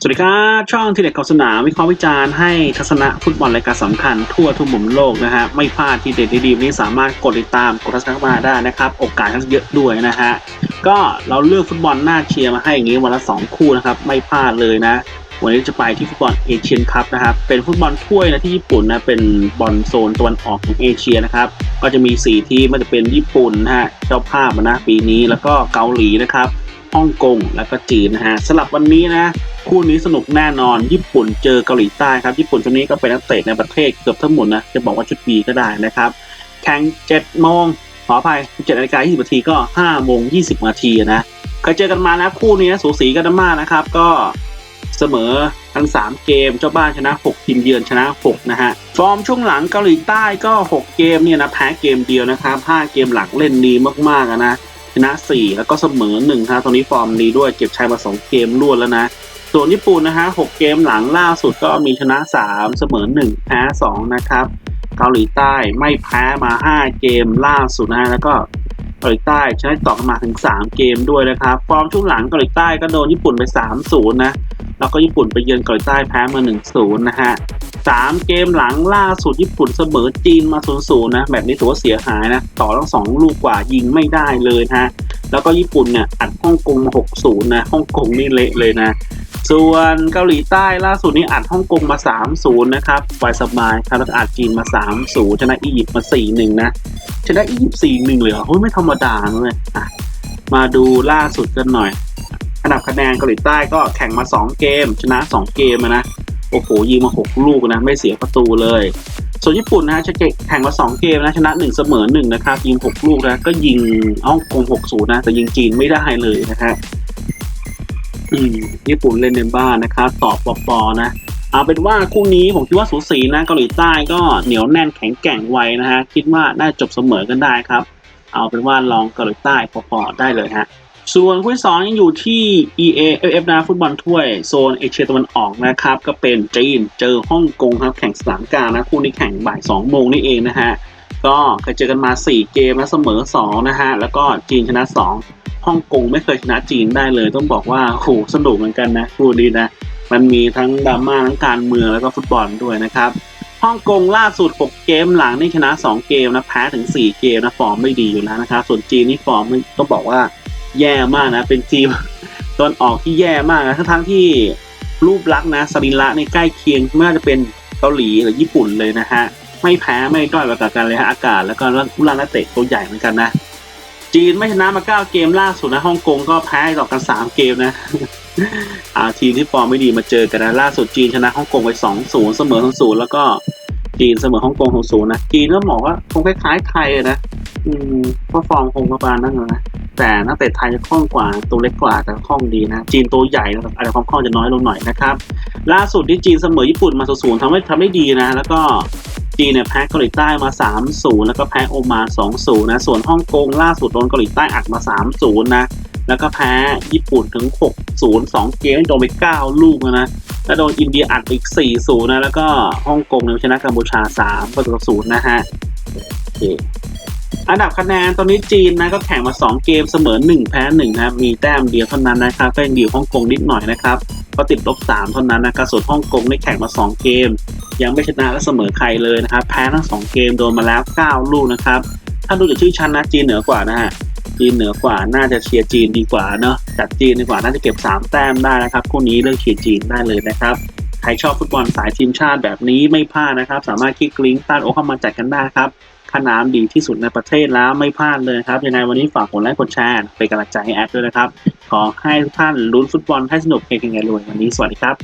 สวัสดีครับ ช่องทีเด็ดขอบสนามวิเคราะห์วิจารณ์ให้ทัศนะฟุตบอลรายการสำคัญทั่วทุกมุมโลกนะฮะ ไม่พลาดทีเด็ดดีๆนี้สามารถกดติดตามกดทัศนะเข้ามาได้นะครับ โอกาสก็เยอะด้วยนะฮะ ก็เราเลือกฟุตบอลน่าเชียร์มาให้อย่างนี้วันละสองคู่นะครับ ไม่พลาดเลยนะ วันนี้จะไปที่ฟุตบอลเอเชียนคัพนะครับ เป็นฟุตบอลถ้วยนะที่ญี่ปุ่นนะเป็นบอลโซนตะวันออกของเอเชียนะครับก็จะมี 4 ทีมมันจะเป็นญี่ปุ่นนะฮะเจ้าภาพนะปีนี้แล้วก็เกาหลีนะครับฮ่องกงแล้วก็จีนนะฮะสลับวันนี้นะ คู่นี้สนุกแน่นอน ญี่ปุ่นเจอเกาหลีใต้ครับ ญี่ปุ่นชุดนี้ก็เป็นนักเตะในประเทศเกือบทั้งหมดนะ จะบอกว่าชุดบีก็ได้นะครับ แข่ง7โมงขออภัย7นาฬิกา20นาทีก็5โมง20นาทีนะ เคยเจอกันมานะคู่นี้สูสีกันมากนะครับ ก็เสมอทั้ง 3 เกมเจ้าบ้านชนะ 6 ทีมเยือนชนะ 6 นะฮะ ฟอร์มช่วงหลังเกาหลีใต้ก็ 6 เกมเนี่ยนะแพ้เกมเดียวนะครับ 5 เกมหลังเล่นดีมากๆนะชนะ 4 แล้วก็เสมอ1ครับตอนนี้ฟอร์มดีด้วยเก็บชัยมา 2 เกมรวดแล้วนะ ส่วนญี่ปุ่นนะฮะ6เกมหลังล่าสุดก็มีชนะ 3 เสมอ 1 แพ้ 2 นะครับ เกาหลีใต้ไม่แพ้มา 5 เกมล่าสุดนะฮะแล้วก็เกาหลีใต้ชนะต่อมาถึง 3 เกมด้วยนะครับฟอร์มช่วงหลังเกาหลีใต้ก็โดนญี่ปุ่นไป 3-0 นะ แล้วก็ญี่ปุ่นไปเยือนเกาหลีใต้แพ้มา 1-0 นะฮะ3เกมหลังล่าสุดญี่ปุ่นเสมอจีนมา0-0นย์นะแบบนี้ถือว่าเสียหายนะ ต่อทั้งสองลูกกว่ายิงไม่ได้เลยนะแล้วก็ญี่ปุ่นเนี่ยอัดฮ่องกงมา6-0นะฮ่องกงนี่เละเลยนะ ส่วนเกาหลีใต้ล่าสุดนี้อัดฮ่องกงมา 3-0 นะครับสบายสบายครับแล้วก็อัดจีนมา 3-0 ชนะอียิปต์มา 4-1 นะ ชนะอียิปต์ 4-1 เลยเหรอเฮ้ยไม่ธรรมดาเลยอะมาดูล่าสุดกันหน่อย อันดับคะแนนเกาหลีใต้ก็แข่งมา 2 เกม ชนะ 2 เกมนะ โอ้โห ยิงมา 6 ลูกนะ ไม่เสียประตูเลย ส่วนญี่ปุ่นนะฮะจะแข่งมา 2 เกมนะ ชนะ 1 เสมอ 1 นะครับ ยิง 6 ลูกนะ ก็ยิงฮ่องกง 6-0 นะ แต่ยิงจีนไม่ได้เลยนะฮะ ญี่ปุ่นเล่นในบ้านนะครับต่อปอปอนะเอาเป็นว่าคู่นี้ผมคิดว่าสูสีนะเกาหลีใต้ก็เหนียวแน่นแข็งแกร่งไวนะฮะคิดว่าน่าจบเสมอกันได้ครับ เอาเป็นว่าลองเกาหลีใต้พอๆได้เลยฮะส่วนคู่ที่สองยังอยู่ที่ EA FF นะฟุตบอลถ้วย โซนเอเชียตะวันออกนะครับก็เป็นจีนเจอฮ่องกงครับแข่งสนามกลางนะคู่นี้แข่งบ่าย2โมงนี่เองนะฮะ ก็เคยเจอกันมา 4 เกมนะเสมอ 2 นะฮะ แล้วก็จีนชนะ 2 ฮ่องกงไม่เคยชนะจีนได้เลย ต้องบอกว่าโหสนุกเหมือนกันนะคู่นี้นะ มันมีทั้งดราม่าทั้งการเมืองแล้วก็ฟุตบอลด้วยนะครับฮ่องกงล่าสุด 6 เกมหลังนี่ชนะ 2 เกมนะแพ้ถึง 4 เกมนะฟอร์มไม่ดีอยู่แล้วนะครับส่วนจีนนี่ฟอร์มต้องบอกว่าแย่มากนะ เป็นทีมตอนออกที่แย่มากนะทั้งที่รูปลักษณ์นะสรีระในใกล้เคียงไม่ว่าจะเป็นเกาหลีหรือญี่ปุ่นเลยนะฮะ ไม่แพ้ไม่ด้อยกว่ากันเลยฮะอากาศแล้วก็ผู้ล่านักเตะตัวใหญ่เหมือนกันนะ จีนไม่ชนะมา9เกมล่าสุดนะฮ่องกงก็แพ้ต่อกัน3เกมนะอาทีมที่ฟอร์มไม่ดีมาเจอกันนะล่าสุดจีนชนะฮ่องกงไป2-0เสมอ0-0แล้วก็จีนเสมอฮ่องกง0-0นย์นะจีนก็บอกว่าคงคล้ายๆไทยนะอืมเพราะฟอร์มคงประมาณนั้นนะแต่นักเตะไทยจะคล่องกว่าตัวเล็กกว่าแต่คล่องดีนะ จีนตัวใหญ่นะครับอาจจะความคล่องจะน้อยลงหน่อยนะครับ ล่าสุดที่จีนเสมอญี่ปุ่นมา0-0ทำให้ทำได้ดีนะ แล้วก็ จีนเนี่ยแพ้เกาหลีใต้มา 3-0 แล้วก็แพ้โอมาน 2-0 นะ ส่วนฮ่องกงล่าสุดโดนเกาหลีใต้อัดมา 3-0 นะ แล้วก็แพ้ญี่ปุ่นถึง 6-0 2 เกมโดนไป 9 ลูกนะ แล้วโดนอินเดียอัดอีก 4-0 นะ แล้วก็ฮ่องกงเนี่ยชนะกัมพูชา 3 ประตูต่อ0นะฮะโอเค อันดับคะแนนตอนนี้จีนนะก็แข่งมา 2 เกมเสมอ 1 แพ้1นะครับมีแต้มเดียวเท่านั้นนะครับก็ยังดีกว่าฮ่องกงนิดหน่อยนะครับก็ติดลบ3เท่านั้นนะครับส่วนฮ่องกงได้แข่งมา 2 เกม ยังไม่ชนะและเสมอใครเลยนะครับแพ้ทั้ง 2 เกมโดนมาแล้ว 9 ลูกนะครับถ้าดูจากชื่อชั้นนะจีนเหนือกว่านะฮะจีนเหนือกว่าน่าจะเชียร์จีนดีกว่าเนาะจัดจีนดีกว่าน่าจะเก็บ 3 แต้มได้นะครับคู่นี้เลือกเชียร์จีนได้เลยนะครับใครชอบฟุตบอลสายทีมชาติแบบนี้ไม่พลาดนะครับ สามารถคลิกลิงก์ใต้โอเข้ามาจัดกันได้ครับ ค่าน้ำดีที่สุดในประเทศแล้วไม่พลาดเลยครับ ยังไงวันนี้ฝากกดไลค์กดแชร์เป็นกำลังใจให้แอดด้วยนะครับ ขอให้ทุกท่านลุ้นฟุตบอลให้สนุกเฮงๆรวยวันนี้สวัสดีครับ